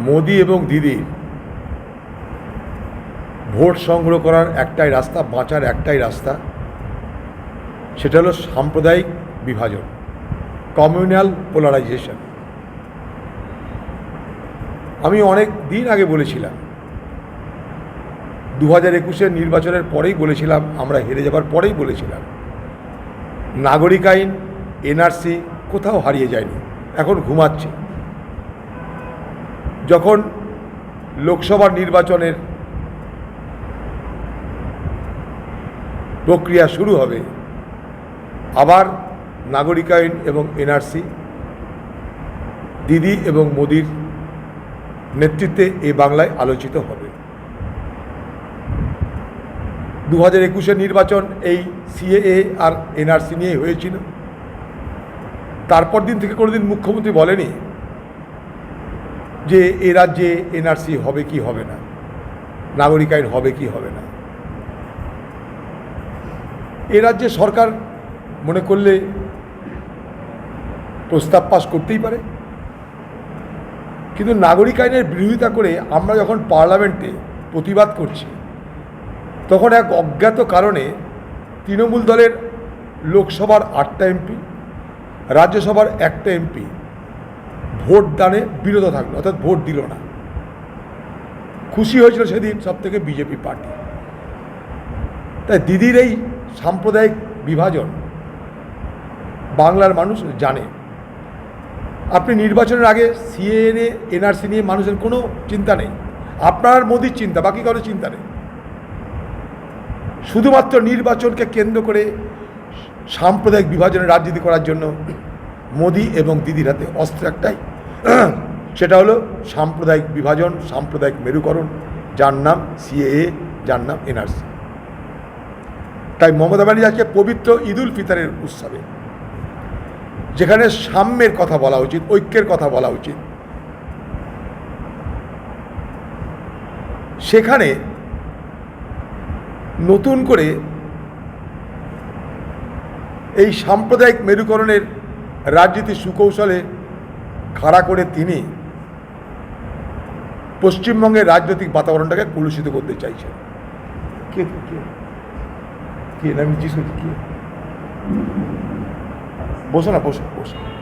মোদি এবং দিদির ভোট সংগ্রহ করার একটাই রাস্তা, বাঁচার একটাই রাস্তা, সেটা হলো সাম্প্রদায়িক বিভাজন, কমিউনাল পোলারাইজেশন। আমি অনেক দিন আগে বলেছিলাম দু হাজার একুশের নির্বাচনের পরেই বলেছিলাম, আমরা হেরে যাবার পরেই বলেছিলাম, নাগরিক আইন, এনআরসি কোথাও হারিয়ে যায়নি, এখন ঘুমাচ্ছে। যখন লোকসভা নির্বাচনের প্রক্রিয়া শুরু হবে, আবার নাগরিক আইন এবং এনআরসি, দিদি এবং মোদির নেতৃত্বে এ বাংলায় আলোচিত হবে। দু হাজার একুশের নির্বাচন এই সিএএ আর এনআরসি নিয়ে হয়েছিল। তারপর দিন থেকে কোনোদিন মুখ্যমন্ত্রী বলেনি যে এ রাজ্যে এনআরসি হবে কি হবে না? নাগরিক আইন হবে কি হবে না? এ রাজ্যে সরকার মনে করলে প্রস্তাব পাশ করতেই পারে। কিন্তু নাগরিক আইনের বিরোধিতা করে আমরা যখন পার্লামেন্টে প্রতিবাদ করছি, তখন এক অজ্ঞাত কারণে তৃণমূল দলের লোকসভার আটটা এমপি, রাজ্যসভার একটা এমপি ভোট দানে বিরত থাকল, অর্থাৎ ভোট দিল না। খুশি হয়েছিল সেদিন সব থেকে বিজেপি পার্টি। তাই দিদির এই সাম্প্রদায়িক বিভাজন বাংলার মানুষ জানে। আপনি নির্বাচনের আগে সিএনএ এনআরসি নিয়ে মানুষের কোনো চিন্তা নেই। আপনার মোদির চিন্তা, বাকি কারও চিন্তা নেই। শুধুমাত্র নির্বাচনকে কেন্দ্র করে সাম্প্রদায়িক বিভাজনের রাজনীতি করার জন্য মোদি এবং দিদির হাতে অস্ত্র একটাই। সেটা হলো সাম্প্রদায়িক বিভাজন, সাম্প্রদায়িক মেরুকরণ। যার নাম সিএএ, যার নাম এনআরসি। তাই মমতা ব্যানার্জি আজকে পবিত্র ঈদুল ফিতরের উৎসবে, যেখানে সাম্যের কথা বলা উচিত, ঐক্যের কথা বলা উচিত। সেখানে নতুন করে এই সাম্প্রদায়িক মেরুকরণের রাজনীতি সুকৌশলে খাড়া করে তিনি পশ্চিমবঙ্গের রাজনৈতিক বাতাবরণটাকে কলুষিত করতে চাইছেন। কে কে? কে? কে? বসো না, বসো বসো।